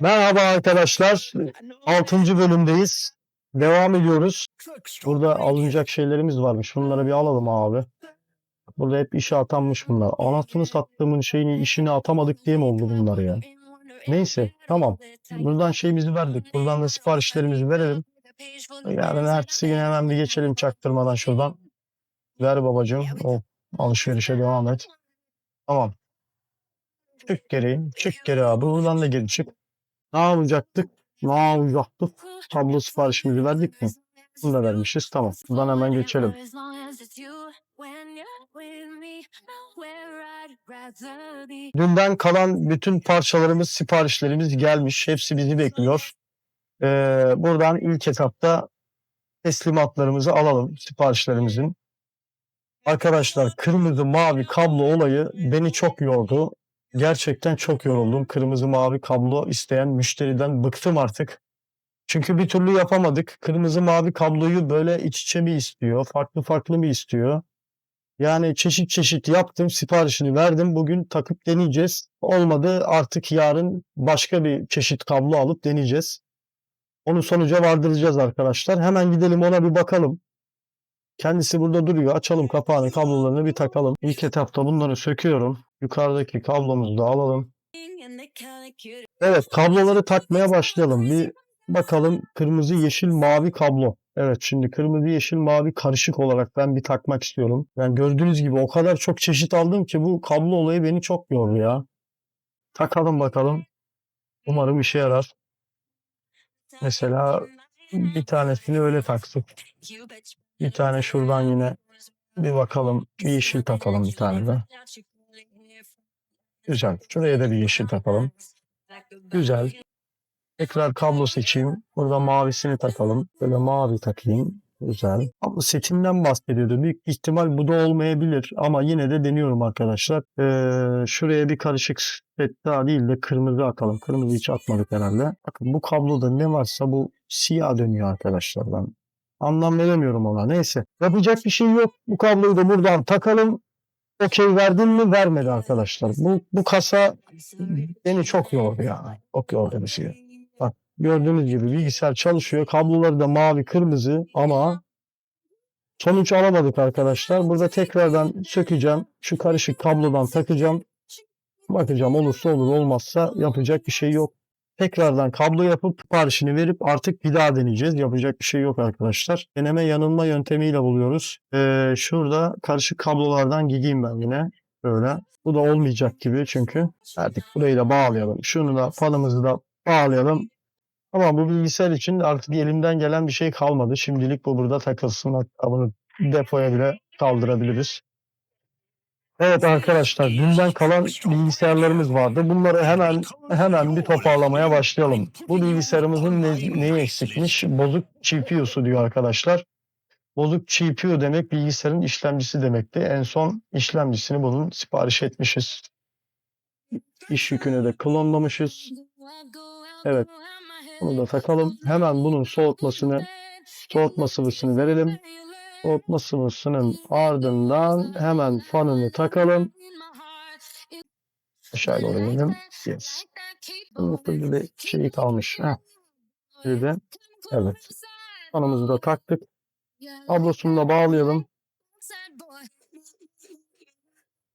Merhaba arkadaşlar. 6. bölümdeyiz. Devam ediyoruz. Burada alınacak şeylerimiz varmış. Bunları bir alalım abi. Burada hep işe atanmış bunlar. Anasını sattığımın şeyini işini atamadık diye mi oldu bunlar ya? Neyse tamam. Buradan şeyimizi verdik. Buradan da siparişlerimizi verelim. Yarın ertesi gün hemen bir geçelim çaktırmadan şuradan. Ver babacığım. O alışverişe devam et. Tamam. Çık geri. Çık geri abi. Buradan da geri çık. Ne yapacaktık? Ne yapacaktık? Tablo siparişimizi verdik mi? Bunu da vermişiz. Tamam. Buradan hemen geçelim. Dünden kalan bütün parçalarımız, siparişlerimiz gelmiş. Hepsi bizi bekliyor. Ee, buradan ilk etapta teslimatlarımızı alalım siparişlerimizin. Arkadaşlar kırmızı mavi kablo olayı beni çok yordu. Gerçekten çok yoruldum. Kırmızı mavi kablo isteyen müşteriden bıktım artık. Çünkü bir türlü yapamadık. Kırmızı mavi kabloyu böyle iç içe mi istiyor, farklı farklı mı istiyor? Yani çeşit çeşit yaptım, siparişini verdim. Bugün takıp deneyeceğiz. Olmadı artık yarın başka bir çeşit kablo alıp deneyeceğiz. Onu sonuca vardıracağız arkadaşlar. Hemen gidelim ona bir bakalım. Kendisi burada duruyor. Açalım kapağını, kablolarını bir takalım. İlk etapta bunları söküyorum. Yukarıdaki kablomuzu da alalım. Evet, kabloları takmaya başlayalım. Bir bakalım kırmızı, yeşil, mavi kablo. Evet, şimdi kırmızı, yeşil, mavi karışık olarak ben bir takmak istiyorum. Yani gördüğünüz gibi o kadar çok çeşit aldım ki bu kablo olayı beni çok yordu ya. Takalım bakalım. Umarım işe yarar. Mesela bir tanesini öyle taktık. Bir tane şuradan yine bir bakalım. Bir yeşil takalım bir tane de. Güzel. Şuraya da bir yeşil takalım. Güzel. Tekrar kablo seçeyim. Burada mavisini takalım. Böyle mavi takayım. Güzel. Ama setimden bahsediyordu. Büyük ihtimal bu da olmayabilir. Ama yine de deniyorum arkadaşlar. Ee, şuraya bir karışık set daha değil de kırmızı atalım. Kırmızı hiç atmadık herhalde. Bakın bu kabloda ne varsa bu siyah dönüyor arkadaşlar. Ben anlam veremiyorum ona. Neyse. Yapacak bir şey yok. Bu kabloyu da buradan takalım. Okey verdin mi? Vermedi arkadaşlar. Bu, bu kasa beni çok yordu ya. Çok yordu bir şey. Bak gördüğünüz gibi bilgisayar çalışıyor. Kabloları da mavi kırmızı ama sonuç alamadık arkadaşlar. Burada tekrardan sökeceğim. Şu karışık kablodan takacağım. Bakacağım olursa olur olmazsa yapacak bir şey yok. Tekrardan kablo yapıp siparişini verip artık bir daha deneyeceğiz. Yapacak bir şey yok arkadaşlar. Deneme yanılma yöntemiyle buluyoruz. Ee, şurada karışık kablolardan gideyim ben yine. Böyle. Bu da olmayacak gibi çünkü. Artık burayı da bağlayalım. Şunu da fanımızı da bağlayalım. Ama bu bilgisayar için artık elimden gelen bir şey kalmadı. Şimdilik bu burada takılsın. Hatta bunu depoya bile kaldırabiliriz. Evet arkadaşlar dünden kalan bilgisayarlarımız vardı. Bunları hemen hemen bir toparlamaya başlayalım. Bu bilgisayarımızın ne, neyi eksikmiş? Bozuk GPU'su diyor arkadaşlar. Bozuk GPU demek bilgisayarın işlemcisi demekti. En son işlemcisini bunun sipariş etmişiz. İş yükünü de klonlamışız. Evet. Bunu da takalım. Hemen bunun soğutmasını, soğutma sıvısını verelim. Soğutma sıvısının ardından hemen fanını takalım. Aşağı doğru inelim. Yes. Bunun bir şey kalmış. Heh. Bir evet. Fanımızı da taktık. Kablosunu da bağlayalım.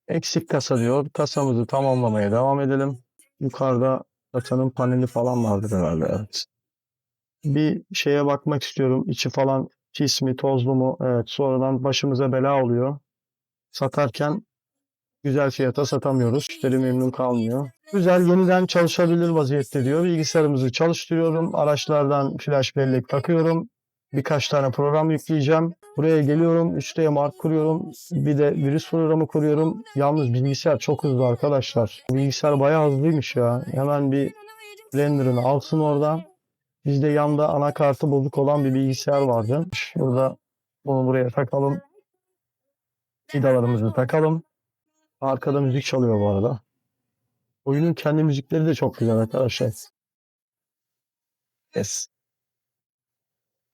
Eksik kasa diyor. Kasamızı tamamlamaya devam edelim. Yukarıda kasanın paneli falan vardır herhalde. Evet. Bir şeye bakmak istiyorum. İçi falan pis mi, tozlu mu? Evet. Sonradan başımıza bela oluyor. Satarken güzel fiyata satamıyoruz. Müşteri memnun kalmıyor. Güzel yeniden çalışabilir vaziyette diyor. Bilgisayarımızı çalıştırıyorum. Araçlardan flash bellek takıyorum. Birkaç tane program yükleyeceğim. Buraya geliyorum. 3D Mark kuruyorum. Bir de virüs programı kuruyorum. Yalnız bilgisayar çok hızlı arkadaşlar. Bilgisayar bayağı hızlıymış ya. Hemen bir Blender'ını alsın orada. Bizde yanda anakartı bozuk olan bir bilgisayar vardı. Burada bunu buraya takalım. Vidalarımızı takalım. Arkada müzik çalıyor bu arada. Oyunun kendi müzikleri de çok güzel arkadaşlar. Yes.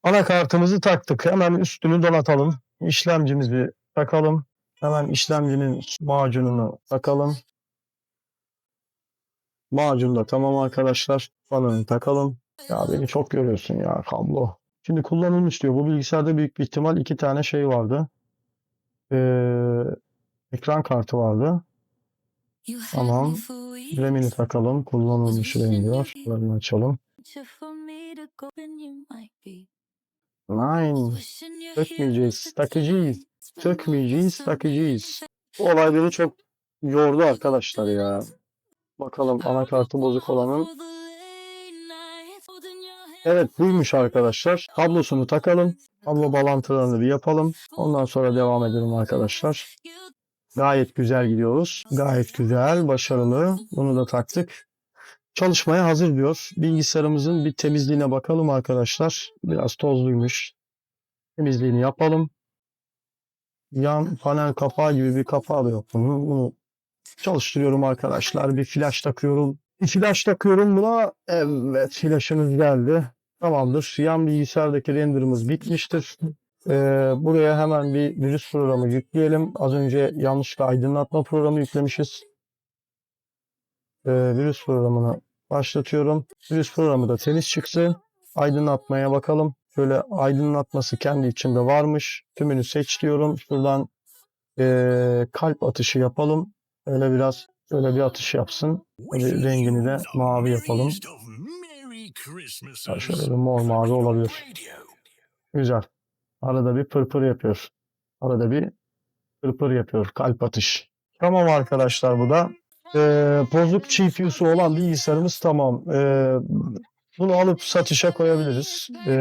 Anakartımızı taktık. Hemen üstünü donatalım. İşlemcimizi takalım. Hemen işlemcinin macununu takalım. Macun da tamam arkadaşlar. Fanını takalım. Ya beni çok görüyorsun ya kablo. Şimdi kullanılmış diyor. Bu bilgisayarda büyük bir ihtimal iki tane şey vardı. Ee, ekran kartı vardı. Tamam. RAM'ini takalım. Kullanılmış RAM diyor. Bunları açalım. Nine. Sökmeyeceğiz. Takacağız. Sökmeyeceğiz. Takacağız. Bu olay beni çok yordu arkadaşlar ya. Bakalım anakartı bozuk olanın. Evet buymuş arkadaşlar. Kablosunu takalım. Kablo bağlantılarını bir yapalım. Ondan sonra devam edelim arkadaşlar. Gayet güzel gidiyoruz. Gayet güzel, başarılı. Bunu da taktık. Çalışmaya hazır diyor. Bilgisayarımızın bir temizliğine bakalım arkadaşlar. Biraz tozluymuş. Temizliğini yapalım. Yan panel kapağı gibi bir kapağı da yok bunun. Bunu çalıştırıyorum arkadaşlar. Bir flash takıyorum. Bir flash takıyorum buna. Evet flashımız geldi. Tamamdır. Yan bilgisayardaki renderımız bitmiştir. Ee, buraya hemen bir virüs programı yükleyelim. Az önce yanlışlıkla aydınlatma programı yüklemişiz. Ee, virüs programını başlatıyorum. Virüs programı da temiz çıksın. Aydınlatmaya bakalım. Şöyle aydınlatması kendi içinde varmış. Tümünü seç diyorum. Şuradan ee, kalp atışı yapalım. Öyle biraz öyle bir atış yapsın. Rengini de mavi yapalım. Ya şöyle bir mor mavi olabilir. Güzel. Arada bir pırpır yapıyor. Arada bir pırpır yapıyor. Kalp atış. Tamam arkadaşlar bu da. Ee, bozuk GPU'su olan bilgisayarımız tamam. Ee, bunu alıp satışa koyabiliriz. Ee,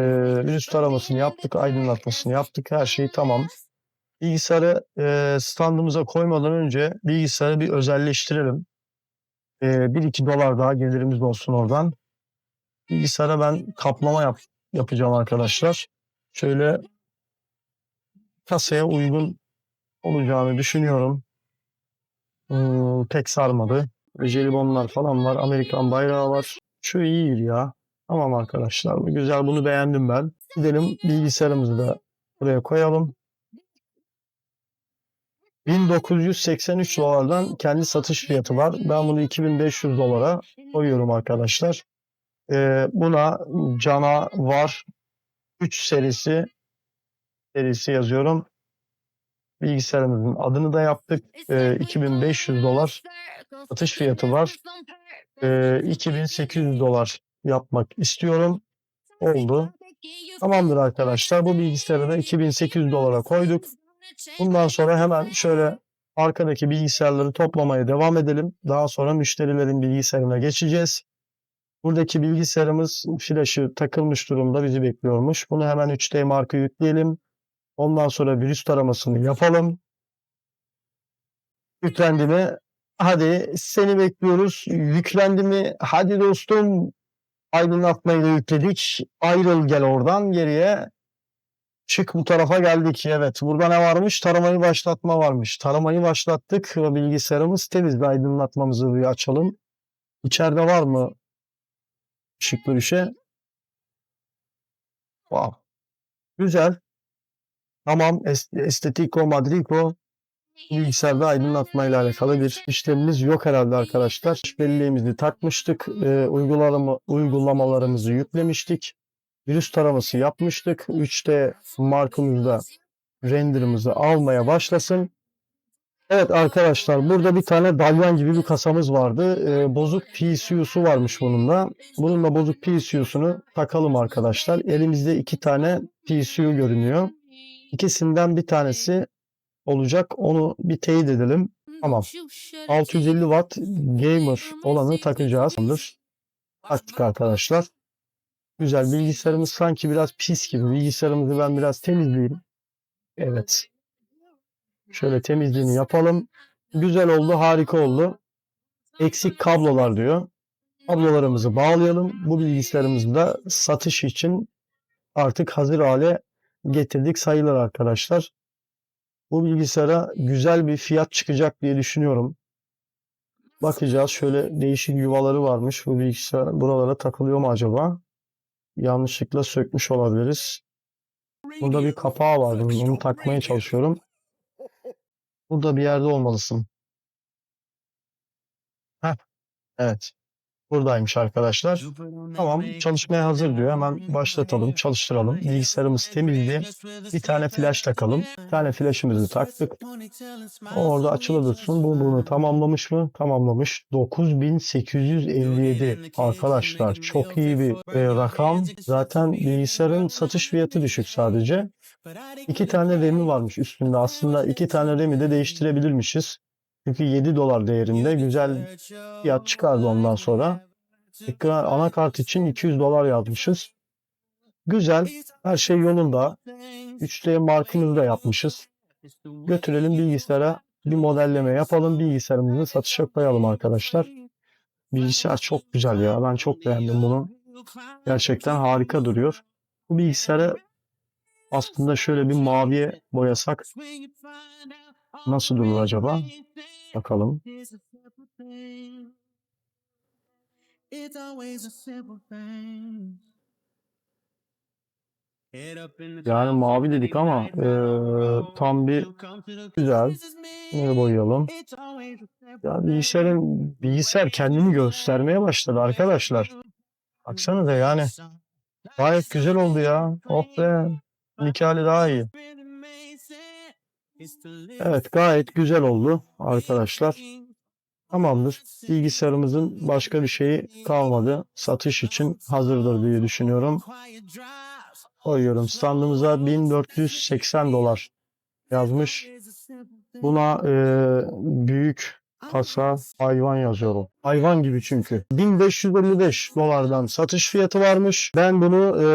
virüs taramasını yaptık. Aydınlatmasını yaptık. Her şey tamam. Bilgisayarı e, standımıza koymadan önce bilgisayarı bir özelleştirelim. Ee, 1-2 dolar daha gelirimiz olsun oradan. Bilgisayara ben kaplama yap yapacağım arkadaşlar. Şöyle kasaya uygun olacağını düşünüyorum. Hmm, pek sarmadı. Jelibonlar falan var. Amerikan bayrağı var. Şu iyi ya. Tamam arkadaşlar. Güzel. Bunu beğendim ben. Gidelim bilgisayarımızı da buraya koyalım. 1983 dolardan kendi satış fiyatı var. Ben bunu 2500 dolara koyuyorum arkadaşlar. Ee, buna canavar 3 serisi serisi yazıyorum. Bilgisayarımızın adını da yaptık. Ee, 2500 dolar satış fiyatı var. Ee, 2800 dolar yapmak istiyorum. Oldu. Tamamdır arkadaşlar. Bu bilgisayarı da 2800 dolara koyduk. Bundan sonra hemen şöyle arkadaki bilgisayarları toplamaya devam edelim. Daha sonra müşterilerin bilgisayarına geçeceğiz. Buradaki bilgisayarımız flaşı takılmış durumda bizi bekliyormuş. Bunu hemen 3D marka yükleyelim. Ondan sonra virüs taramasını yapalım. Yüklendi mi? Hadi seni bekliyoruz. Yüklendi mi? Hadi dostum. Aydınlatmayı da yükledik. Ayrıl gel oradan geriye. Çık bu tarafa geldik. Evet. Burada ne varmış? Taramayı başlatma varmış. Taramayı başlattık. ve Bilgisayarımız temiz. Bir aydınlatmamızı bir açalım. İçeride var mı ışıklı bir şey? Wow. Güzel. Tamam. Es- Estetico Madrigo bilgisayarda aydınlatmayla alakalı bir işlemimiz yok herhalde arkadaşlar. Belleğimizi takmıştık. E, uygulama, uygulamalarımızı yüklemiştik. Virüs taraması yapmıştık. 3D markamızda renderımızı almaya başlasın. Evet arkadaşlar burada bir tane dalyan gibi bir kasamız vardı. E, bozuk PCU'su varmış bununla. Bununla bozuk PCU'sunu takalım arkadaşlar. Elimizde iki tane PCU görünüyor. İkisinden bir tanesi olacak. Onu bir teyit edelim. Tamam. 650 watt gamer olanı takacağız. Taktık arkadaşlar. Güzel. Bilgisayarımız sanki biraz pis gibi. Bilgisayarımızı ben biraz temizleyeyim. Evet. Şöyle temizliğini yapalım. Güzel oldu. Harika oldu. Eksik kablolar diyor. Kablolarımızı bağlayalım. Bu bilgisayarımızı da satış için artık hazır hale getirdik sayılır arkadaşlar. Bu bilgisayara güzel bir fiyat çıkacak diye düşünüyorum. Bakacağız. Şöyle değişik yuvaları varmış. Bu bilgisayar buralara takılıyor mu acaba? Yanlışlıkla sökmüş olabiliriz. Burada bir kapağı var. bunun, Onu takmaya çalışıyorum. Burada bir yerde olmalısın. Heh. Evet. Buradaymış arkadaşlar. Tamam çalışmaya hazır diyor. Hemen başlatalım, çalıştıralım. Bilgisayarımız temizdi. Bir tane flash takalım. Bir tane flashımızı taktık. Orada açılı dursun. Bu bunu tamamlamış mı? Tamamlamış. 9857 arkadaşlar çok iyi bir e, rakam. Zaten bilgisayarın satış fiyatı düşük sadece. İki tane RAM'i varmış üstünde. Aslında iki tane RAM'i de değiştirebilirmişiz. Çünkü 7 dolar değerinde güzel fiyat çıkardı ondan sonra. Ekran anakart için 200 dolar yazmışız. Güzel. Her şey yolunda. 3D markımızı da yapmışız. Götürelim bilgisayara bir modelleme yapalım. Bilgisayarımızı satışa koyalım arkadaşlar. Bilgisayar çok güzel ya. Ben çok beğendim bunu. Gerçekten harika duruyor. Bu bilgisayarı aslında şöyle bir maviye boyasak nasıl durur acaba? Bakalım. Yani mavi dedik ama eee, tam bir güzel. Bunu boyayalım. Ya bilgisayarın bilgisayar kendini göstermeye başladı arkadaşlar. Baksana da yani gayet güzel oldu ya. Oh be. İki hali daha iyi. Evet gayet güzel oldu arkadaşlar. Tamamdır. Bilgisayarımızın başka bir şeyi kalmadı. Satış için hazırdır diye düşünüyorum. Koyuyorum. Standımıza 1480 dolar yazmış. Buna e, kasa hayvan yazıyorum. Hayvan gibi çünkü. 1555 dolardan satış fiyatı varmış. Ben bunu e,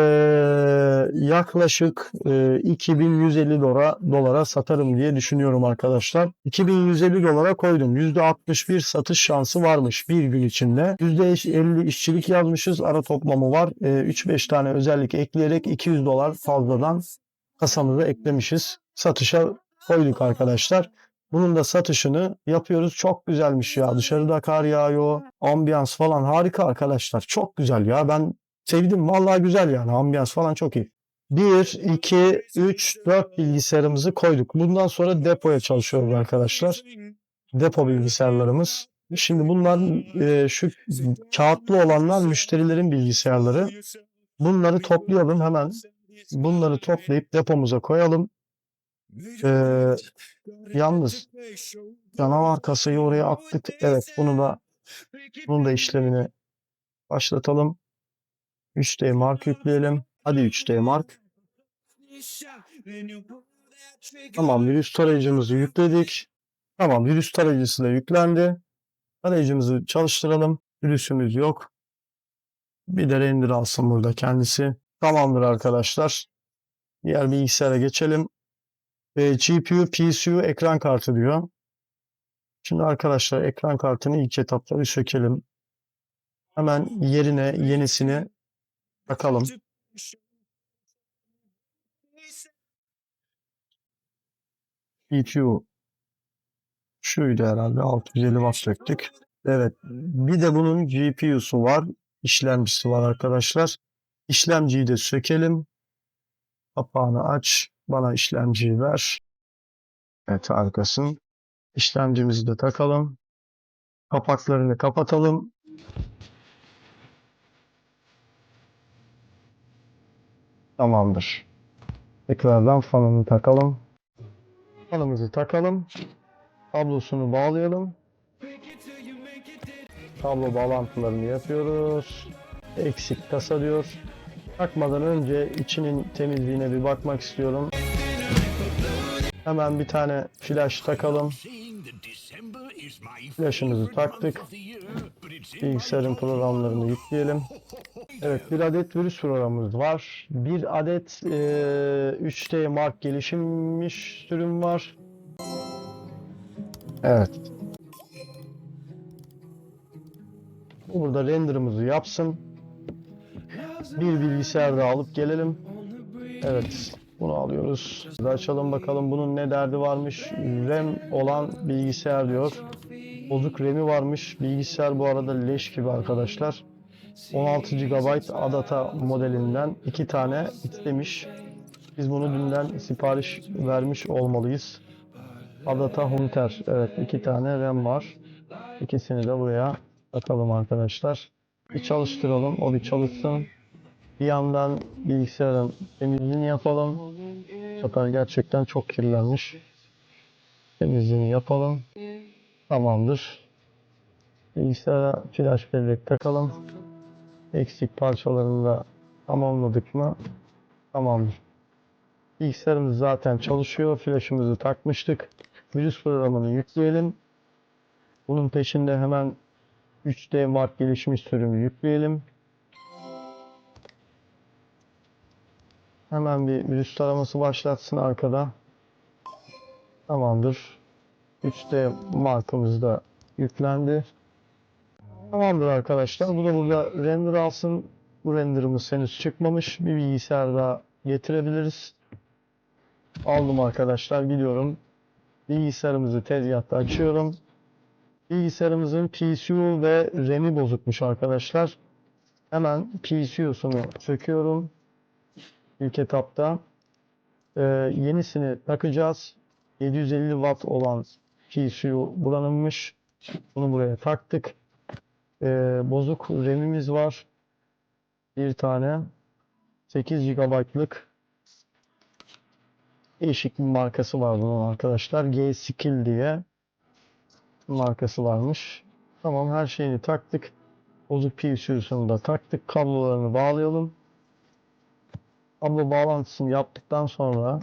yaklaşık e, 2150 dolara, dolara satarım diye düşünüyorum arkadaşlar. 2150 dolara koydum. %61 satış şansı varmış bir gün içinde. %50 işçilik yazmışız. Ara toplamı var. E, 3-5 tane özellik ekleyerek 200 dolar fazladan kasamıza eklemişiz. Satışa koyduk arkadaşlar. Bunun da satışını yapıyoruz. Çok güzelmiş ya. Dışarıda kar yağıyor. Ambiyans falan harika arkadaşlar. Çok güzel ya. Ben sevdim. Vallahi güzel yani. Ambiyans falan çok iyi. 1, 2, 3, 4 bilgisayarımızı koyduk. Bundan sonra depoya çalışıyoruz arkadaşlar. Depo bilgisayarlarımız. Şimdi bunlar e, şu kağıtlı olanlar müşterilerin bilgisayarları. Bunları toplayalım hemen. Bunları toplayıp depomuza koyalım. Ee, yalnız canavar kasayı oraya attık. Evet bunu da bunun da işlemini başlatalım. 3D mark yükleyelim. Hadi 3D mark. Tamam virüs tarayıcımızı yükledik. Tamam virüs tarayıcısı da yüklendi. Tarayıcımızı çalıştıralım. Virüsümüz yok. Bir de render alsın burada kendisi. Tamamdır arkadaşlar. Diğer bilgisayara geçelim. E, GPU, PCU, ekran kartı diyor. Şimdi arkadaşlar ekran kartını ilk etapta bir sökelim. Hemen yerine yenisini takalım. GPU şuydu herhalde 650 watt söktük. Evet bir de bunun GPU'su var. işlemcisi var arkadaşlar. İşlemciyi de sökelim. Kapağını aç. Bana işlemciyi ver. Evet harikasın. İşlemcimizi de takalım. Kapaklarını kapatalım. Tamamdır. Tekrardan fanını takalım. Fanımızı takalım. Kablosunu bağlayalım. Kablo bağlantılarını yapıyoruz. Eksik kasa diyor. Takmadan önce içinin temizliğine bir bakmak istiyorum. Hemen bir tane flash takalım. Flash'ımızı taktık. Bilgisayarın programlarını yükleyelim. Evet bir adet virüs programımız var. Bir adet eee 3D Mark gelişmiş sürüm var. Evet. Bu burada render'ımızı yapsın. Bir bilgisayar da alıp gelelim. Evet. Bunu alıyoruz. Açalım bakalım bunun ne derdi varmış. RAM olan bilgisayar diyor. Bozuk RAM'i varmış. Bilgisayar bu arada leş gibi arkadaşlar. 16 GB ADATA modelinden iki tane istemiş. Biz bunu dünden sipariş vermiş olmalıyız. ADATA Hunter. Evet iki tane RAM var. İkisini de buraya atalım arkadaşlar. Bir çalıştıralım. O bir çalışsın. Bir yandan bilgisayarın temizliğini yapalım. Sefer gerçekten çok kirlenmiş. Temizliğini yapalım. Tamamdır. Bilgisayara flash bellek takalım. Eksik parçalarını da tamamladık mı? Tamamdır. Bilgisayarımız zaten çalışıyor. Flash'ımızı takmıştık. Virüs programını yükleyelim. Bunun peşinde hemen 3D Mark gelişmiş sürümü yükleyelim. Hemen bir virüs taraması başlatsın arkada. Tamamdır. 3D markımız da yüklendi. Tamamdır arkadaşlar. Bu da burada render alsın. Bu renderımız henüz çıkmamış. Bir bilgisayar daha getirebiliriz. Aldım arkadaşlar. Gidiyorum. Bilgisayarımızı tezgahta açıyorum. Bilgisayarımızın PCU ve RAM'i bozukmuş arkadaşlar. Hemen PCU'sunu söküyorum. İlk etapta. Ee, yenisini takacağız. 750 Watt olan PCU buranınmış. Bunu buraya taktık. Ee, bozuk RAM'imiz var. Bir tane 8 GB'lık değişik bir markası var bunun arkadaşlar. G-Skill diye markası varmış. Tamam her şeyini taktık. Bozuk PCU'sunu da taktık. Kablolarını bağlayalım. Kablo bağlantısını yaptıktan sonra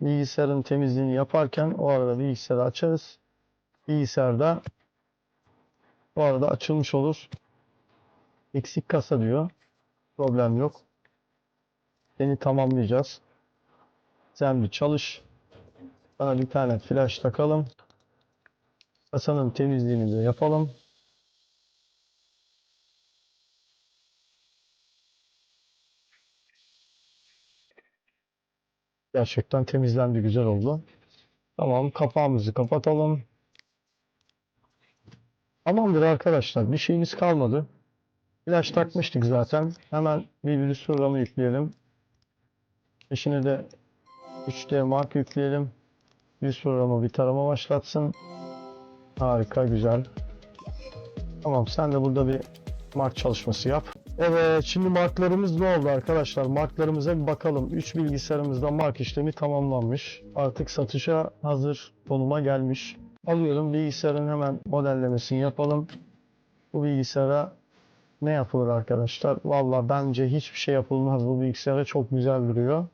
bilgisayarın temizliğini yaparken o arada bilgisayarı açarız. Bilgisayarda bu arada açılmış olur. Eksik kasa diyor. Problem yok. Seni tamamlayacağız. Sen bir çalış. Bana bir tane flash takalım. Kasanın temizliğini de yapalım. Gerçekten temizlendi, güzel oldu. Tamam, kapağımızı kapatalım. Tamamdır arkadaşlar, bir şeyimiz kalmadı. Flash takmıştık zaten. Hemen bir virüs programı yükleyelim. Peşine de 3D Mark yükleyelim. Virüs programı bir tarama başlatsın. Harika, güzel. Tamam, sen de burada bir mark çalışması yap. Evet, şimdi marklarımız ne oldu arkadaşlar? Marklarımıza bir bakalım. 3 bilgisayarımızda mark işlemi tamamlanmış. Artık satışa hazır konuma gelmiş. Alıyorum bilgisayarın hemen modellemesini yapalım. Bu bilgisayara ne yapılır arkadaşlar? Valla bence hiçbir şey yapılmaz. Bu bilgisayara çok güzel duruyor.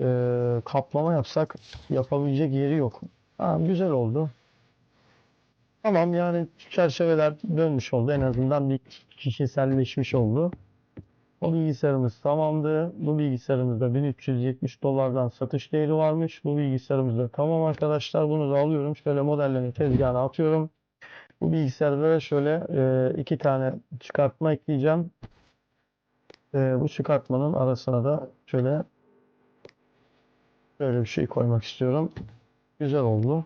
Ee, kaplama yapsak yapabilecek yeri yok. Ha, güzel oldu. Tamam yani çerçeveler dönmüş oldu. En azından bir kişiselleşmiş oldu. O bilgisayarımız tamamdı. Bu bilgisayarımızda 1370 dolardan satış değeri varmış. Bu bilgisayarımız da tamam arkadaşlar. Bunu da alıyorum. Şöyle modellerini tezgahına atıyorum. Bu bilgisayarlara şöyle e, iki tane çıkartma ekleyeceğim. E, bu çıkartmanın arasına da şöyle böyle bir şey koymak istiyorum. Güzel oldu.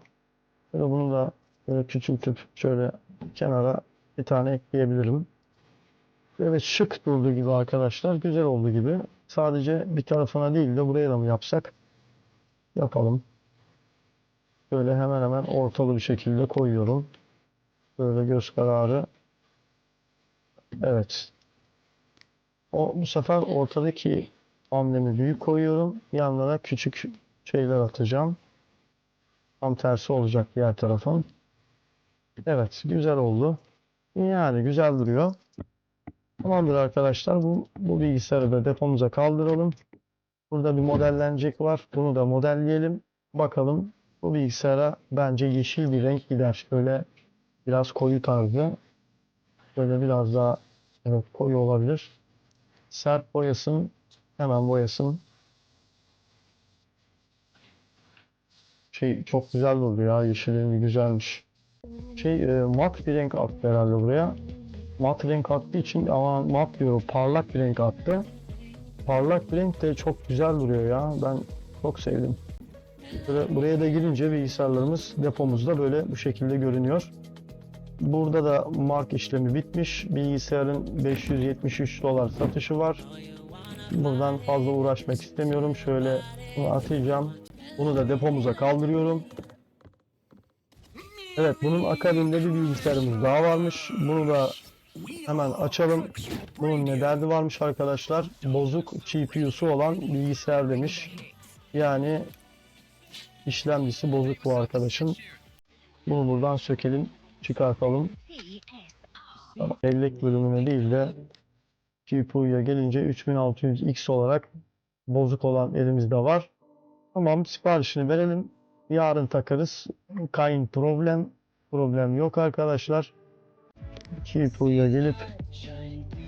Böyle bunu da böyle küçültüp şöyle kenara bir tane ekleyebilirim. Evet şık durdu gibi arkadaşlar. Güzel oldu gibi. Sadece bir tarafına değil de buraya da mı yapsak? Yapalım. Böyle hemen hemen ortalı bir şekilde koyuyorum. Böyle göz kararı. Evet. O bu sefer ortadaki hamlemi büyük koyuyorum. Yanlara küçük şeyler atacağım. Tam tersi olacak diğer tarafın. Evet, güzel oldu. Yani güzel duruyor. Tamamdır arkadaşlar. Bu, bu bilgisayarı da depomuza kaldıralım. Burada bir modellenecek var. Bunu da modelleyelim. Bakalım bu bilgisayara bence yeşil bir renk gider. Şöyle biraz koyu tarzı. Böyle biraz daha evet, koyu olabilir. Sert boyasın. Hemen boyasın. Şey çok güzel oldu ya. Yeşil rengi güzelmiş. Şey e, mat bir renk attı herhalde buraya. Mat renk attığı için ama mat diyor parlak bir renk attı. Parlak bir renk de çok güzel duruyor ya. Ben çok sevdim. Böyle buraya da girince bilgisayarlarımız depomuzda böyle bu şekilde görünüyor. Burada da mark işlemi bitmiş. Bilgisayarın 573 dolar satışı var. Buradan fazla uğraşmak istemiyorum. Şöyle atacağım. Bunu da depomuza kaldırıyorum. Evet bunun akabinde bir bilgisayarımız daha varmış. Bunu da Hemen açalım. Bunun ne derdi varmış arkadaşlar? Bozuk GPU'su olan bilgisayar demiş. Yani işlemcisi bozuk bu arkadaşın. Bunu buradan sökelim, çıkartalım. Tamam. Bellek bölümüne değil de GPU'ya gelince 3600X olarak bozuk olan elimizde var. Tamam siparişini verelim. Yarın takarız. Kain problem. Problem yok arkadaşlar. GPU'ya gelip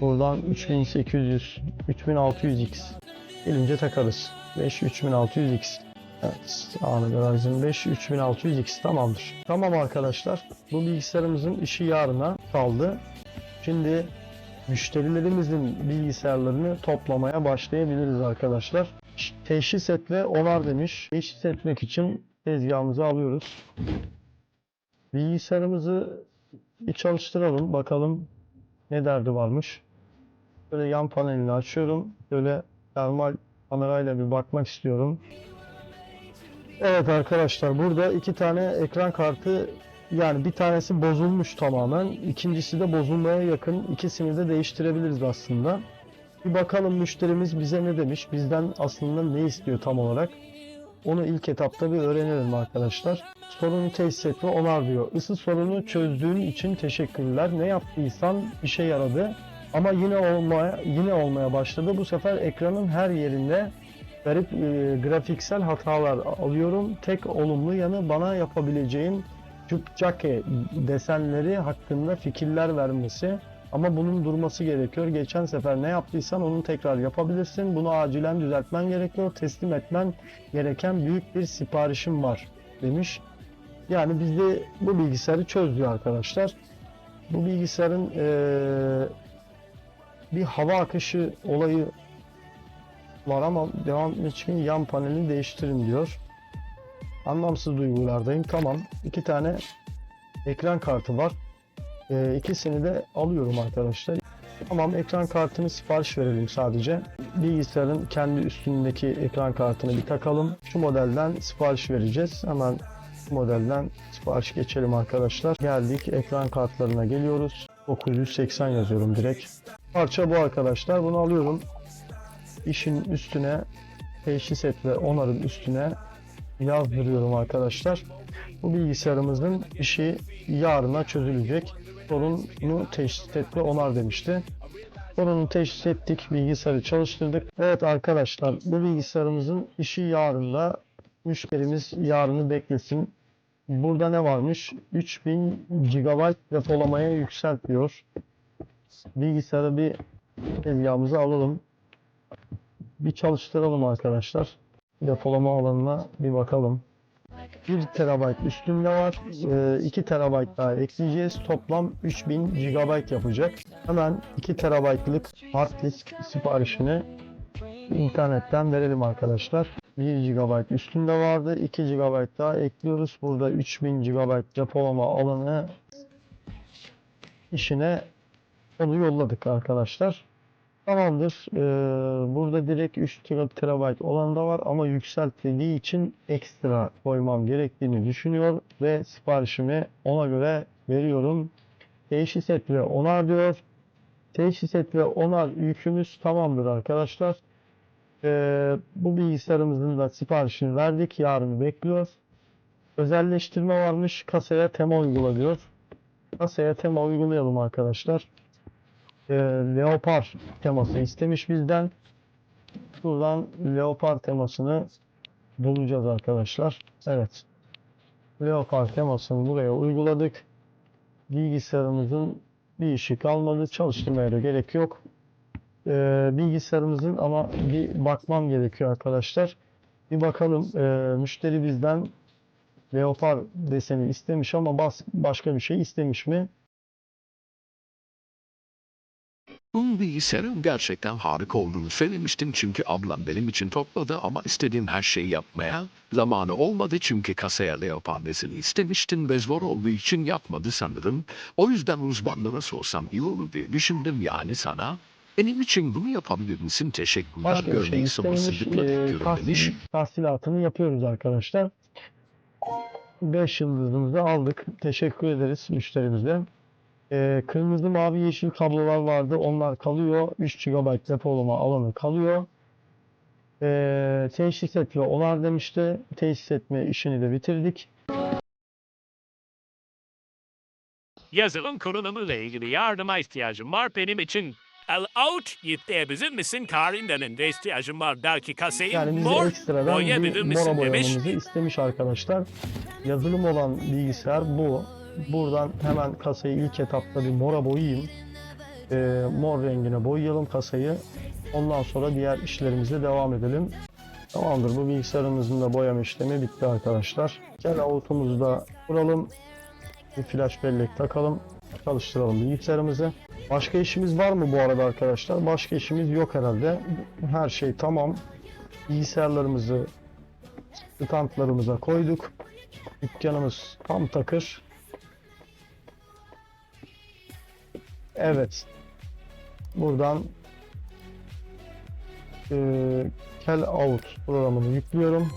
buradan 3800 3600X gelince takarız. 5 3600X. Evet, Anı Verizon 5 3600X tamamdır. Tamam arkadaşlar. Bu bilgisayarımızın işi yarına kaldı. Şimdi müşterilerimizin bilgisayarlarını toplamaya başlayabiliriz arkadaşlar. Teşhis et ve onar demiş. Teşhis etmek için tezgahımızı alıyoruz. Bilgisayarımızı bir çalıştıralım. Bakalım ne derdi varmış. Böyle yan panelini açıyorum. Böyle termal kamerayla bir bakmak istiyorum. Evet arkadaşlar burada iki tane ekran kartı yani bir tanesi bozulmuş tamamen. ikincisi de bozulmaya yakın. İkisini de değiştirebiliriz aslında. Bir bakalım müşterimiz bize ne demiş. Bizden aslında ne istiyor tam olarak. Onu ilk etapta bir öğrenelim arkadaşlar. Sorunu tesis et ve onar diyor. Isı sorunu çözdüğün için teşekkürler. Ne yaptıysan işe yaradı. Ama yine olmaya yine olmaya başladı. Bu sefer ekranın her yerinde garip e, grafiksel hatalar alıyorum. Tek olumlu yanı bana yapabileceğin Cupcake desenleri hakkında fikirler vermesi. Ama bunun durması gerekiyor. Geçen sefer ne yaptıysan onu tekrar yapabilirsin. Bunu acilen düzeltmen gerekiyor. Teslim etmen gereken büyük bir siparişim var demiş. Yani bizde bu bilgisayarı çözdü arkadaşlar. Bu bilgisayarın eee, bir hava akışı olayı var ama devam için yan paneli değiştirin diyor. Anlamsız duygulardayım. Tamam. iki tane ekran kartı var. Ee, ikisini de alıyorum arkadaşlar. Tamam ekran kartını sipariş verelim sadece. Bilgisayarın kendi üstündeki ekran kartını bir takalım. Şu modelden sipariş vereceğiz. Hemen modelden sipariş geçelim arkadaşlar. Geldik ekran kartlarına geliyoruz. 980 yazıyorum direkt. Parça bu arkadaşlar. Bunu alıyorum. İşin üstüne teşhis et ve onarın üstüne yazdırıyorum arkadaşlar. Bu bilgisayarımızın işi yarına çözülecek. Sorunu teşhis et ve onar demişti. Sorunu teşhis ettik, bilgisayarı çalıştırdık. Evet arkadaşlar bu bilgisayarımızın işi yarında. Müşterimiz yarını beklesin. Burada ne varmış? 3000 GB depolamaya yükselt diyor. Bilgisayarı bir tezgahımıza alalım. Bir çalıştıralım arkadaşlar. Depolama alanına bir bakalım. 1 TB üstünde var. 2 TB daha ekleyeceğiz. Toplam 3000 GB yapacak. Hemen 2 TB'lık hard disk siparişini internetten verelim arkadaşlar. 1 GB üstünde vardı. 2 GB daha ekliyoruz. Burada 3000 GB depolama alanı işine onu yolladık arkadaşlar. Tamamdır. Ee, burada direkt 3 TB olan da var ama yükseltildiği için ekstra koymam gerektiğini düşünüyor ve siparişimi ona göre veriyorum. Teşhis et ve onar diyor. Teşhis et ve onar yükümüz tamamdır arkadaşlar. Ee, bu bilgisayarımızın da siparişini verdik. Yarını bekliyor. Özelleştirme varmış. Kasaya tema uygula diyor. Kasaya tema uygulayalım arkadaşlar e, leopar teması istemiş bizden. Buradan leopar temasını bulacağız arkadaşlar. Evet. Leopar temasını buraya uyguladık. Bilgisayarımızın bir işi kalmadı. Çalıştırmaya da gerek yok. E, bilgisayarımızın ama bir bakmam gerekiyor arkadaşlar. Bir bakalım. E, müşteri bizden leopar deseni istemiş ama bas, başka bir şey istemiş mi? Bilgisayarın gerçekten harika olduğunu söylemiştim çünkü ablam benim için topladı ama istediğim her şeyi yapmaya zamanı olmadı çünkü kasaya leopar deseni istemiştim ve zor olduğu için yapmadı sanırım. O yüzden uzmanlara sorsam iyi olur diye düşündüm yani sana. Benim için bunu yapabilir misin? Teşekkürler. Başka şey Görmeyi sabırsızlıkla bekliyorum demiş. tahsil, tahsilatını yapıyoruz arkadaşlar. 5 yıldızımızı aldık. Teşekkür ederiz müşterimize. Ee, kırmızı, mavi, yeşil kablolar vardı. Onlar kalıyor. 3 GB depolama alanı kalıyor. Ee, teşhis et ve onar demişti. Teşhis etme işini de bitirdik. Yazılım kullanımıyla ilgili yardıma ihtiyacım var benim için. El out yittirebilir misin? Karindan'ın da ihtiyacım var. Belki kasayı Yani bize mor ekstradan misin mora demiş. istemiş arkadaşlar. Yazılım olan bilgisayar bu. Buradan hemen kasayı ilk etapta bir mora boyayayım. Ee, mor rengine boyayalım kasayı. Ondan sonra diğer işlerimize devam edelim. Tamamdır bu bilgisayarımızın da boyama işlemi bitti arkadaşlar. Gel avutumuzu da kuralım. Bir flash bellek takalım. Çalıştıralım bilgisayarımızı. Başka işimiz var mı bu arada arkadaşlar? Başka işimiz yok herhalde. Her şey tamam. Bilgisayarlarımızı standlarımıza koyduk. Dükkanımız tam takır. Evet. Buradan eee Kel Out programını yüklüyorum.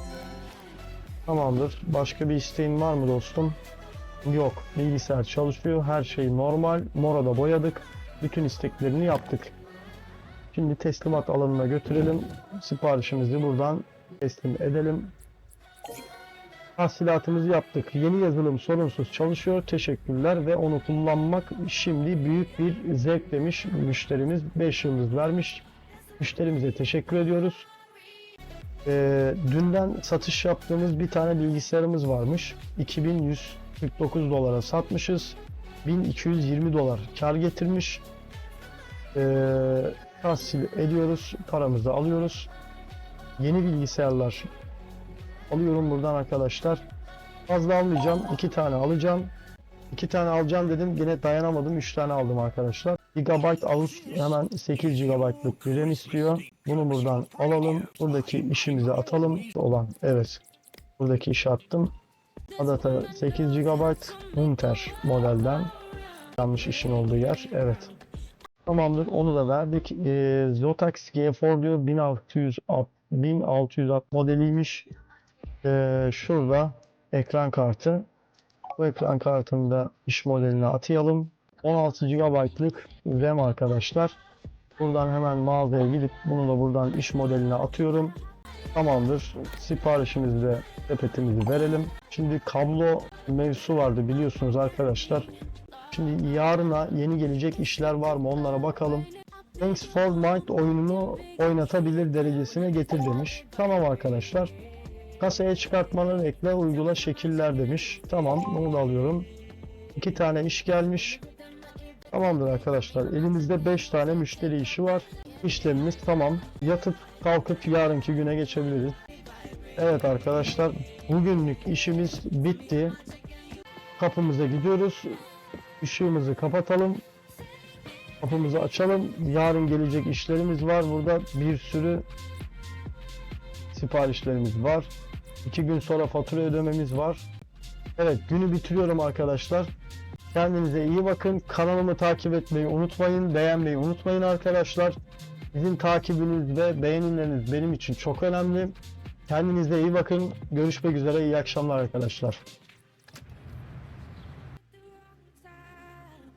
Tamamdır. Başka bir isteğin var mı dostum? Yok. Bilgisayar çalışıyor. Her şey normal. Mora'da boyadık. Bütün isteklerini yaptık. Şimdi teslimat alanına götürelim. Siparişimizi buradan teslim edelim. Tahsilatımızı yaptık. Yeni yazılım sorunsuz çalışıyor. Teşekkürler ve onu kullanmak şimdi büyük bir zevk demiş müşterimiz. 5 yıldız vermiş. Müşterimize teşekkür ediyoruz. Ee, dünden satış yaptığımız bir tane bilgisayarımız varmış. 2149 dolara satmışız. 1220 dolar kar getirmiş. Ee, tahsil ediyoruz. Paramızı alıyoruz. Yeni bilgisayarlar alıyorum buradan arkadaşlar. Fazla almayacağım. iki tane alacağım. İki tane alacağım dedim. Yine dayanamadım. Üç tane aldım arkadaşlar. Gigabyte alış hemen 8 GB'lık RAM istiyor. Bunu buradan alalım. Buradaki işimizi atalım. Olan evet. Buradaki işi attım. Adata 8 GB Inter modelden. Yanlış işin olduğu yer. Evet. Tamamdır. Onu da verdik. Ee, Zotax G4 diyor 1600 up 1600 up modeliymiş. Ee, şurada ekran kartı. Bu ekran kartını da iş modeline atayalım. 16 GB'lık RAM arkadaşlar. Buradan hemen mağazaya gidip bunu da buradan iş modeline atıyorum. Tamamdır. Siparişimizi de sepetimizi verelim. Şimdi kablo mevzusu vardı biliyorsunuz arkadaşlar. Şimdi yarına yeni gelecek işler var mı onlara bakalım. Thanks for Mind oyununu oynatabilir derecesine getir demiş. Tamam arkadaşlar. Kasaya çıkartmaları ekle uygula şekiller demiş. Tamam bunu da alıyorum. İki tane iş gelmiş. Tamamdır arkadaşlar. Elimizde 5 tane müşteri işi var. İşlemimiz tamam. Yatıp kalkıp yarınki güne geçebiliriz. Evet arkadaşlar. Bugünlük işimiz bitti. Kapımıza gidiyoruz. Işığımızı kapatalım. Kapımızı açalım. Yarın gelecek işlerimiz var. Burada bir sürü siparişlerimiz var. İki gün sonra fatura ödememiz var. Evet günü bitiriyorum arkadaşlar. Kendinize iyi bakın. Kanalımı takip etmeyi unutmayın. Beğenmeyi unutmayın arkadaşlar. Sizin takibiniz ve beğenileriniz benim için çok önemli. Kendinize iyi bakın. Görüşmek üzere. İyi akşamlar arkadaşlar.